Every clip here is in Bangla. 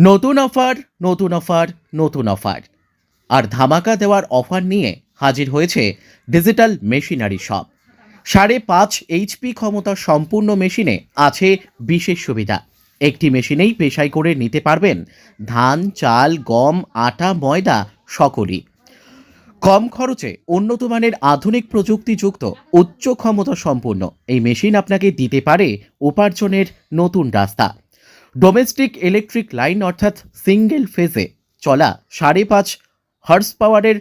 নতুন অফার নতুন অফার নতুন অফার। আর ধামাকা দেওয়ার অফার নিয়ে হাজির হয়েছে ডিজিটাল মেশিনারি শপ। সাড়ে পাঁচ এইচপি ক্ষমতা সম্পূর্ণ মেশিনে আছে বিশেষ সুবিধা। একটি মেশিনেই পেশাই করে নিতে পারবেন ধান, চাল, গম, আটা, ময়দা সকলই। কম খরচে উন্নত মানের আধুনিক প্রযুক্তিযুক্ত উচ্চ ক্ষমতা সম্পূর্ণ এই মেশিন আপনাকে দিতে পারে উপার্জনের নতুন রাস্তা। ডোমেস্টিক ইলেকট্রিক লাইন অর্থাৎ সিঙ্গেল ফেজে চলা সাড়ে পাঁচ হর্স পাওয়ারের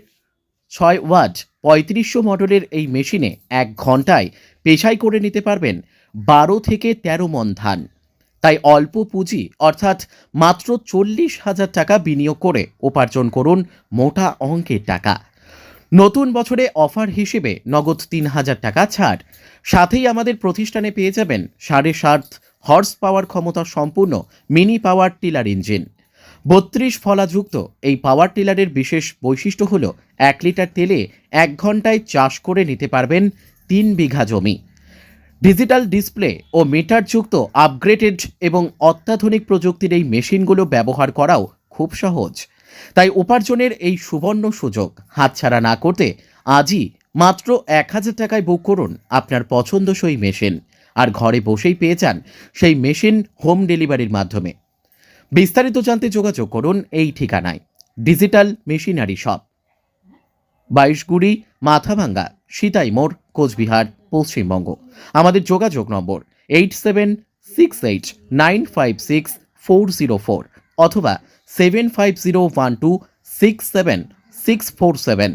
ছয় ওয়াট পঁয়ত্রিশশো মডেলের এই মেশিনে এক ঘন্টায় পেশাই করে নিতে পারবেন বারো থেকে তেরো মন ধান। তাই অল্প পুঁজি অর্থাৎ মাত্র চল্লিশ হাজার টাকা বিনিয়োগ করে উপার্জন করুন মোটা অঙ্কের টাকা। নতুন বছরে অফার হিসেবে নগদ তিন হাজার টাকা ছাড়। সাথেই আমাদের প্রতিষ্ঠানে পেয়ে যাবেন সাড়ে সাত হর্স পাওয়ার ক্ষমতা সম্পূর্ণ মিনি পাওয়ার টিলার ইঞ্জিন। বত্রিশ ফলাযুক্ত এই পাওয়ার টিলারের বিশেষ বৈশিষ্ট্য হল এক লিটার তেলে এক ঘন্টায় চাষ করে নিতে পারবেন তিন বিঘা জমি। ডিজিটাল ডিসপ্লে ও মিটারযুক্ত আপগ্রেডেড এবং অত্যাধুনিক প্রযুক্তির এই মেশিনগুলো ব্যবহার করাও খুব সহজ। তাই উপার্জনের এই সুবর্ণ সুযোগ হাতছাড়া না করতে আজই মাত্র এক হাজার টাকায় বুক করুন আপনার পছন্দসই মেশিন। আর ঘরে বসেই পেয়ে যান সেই মেশিন হোম ডেলিভারির মাধ্যমে। বিস্তারিত জানতে যোগাযোগ করুন এই ঠিকানায়। Digital machinery shop. Baishguri, Mathabhanga, Sitai মোড়, কোচবিহার, পশ্চিমবঙ্গ। আমাদের যোগাযোগ number eight seven six eight nine five six four zero four অথবা seven five zero one two six seven six four seven.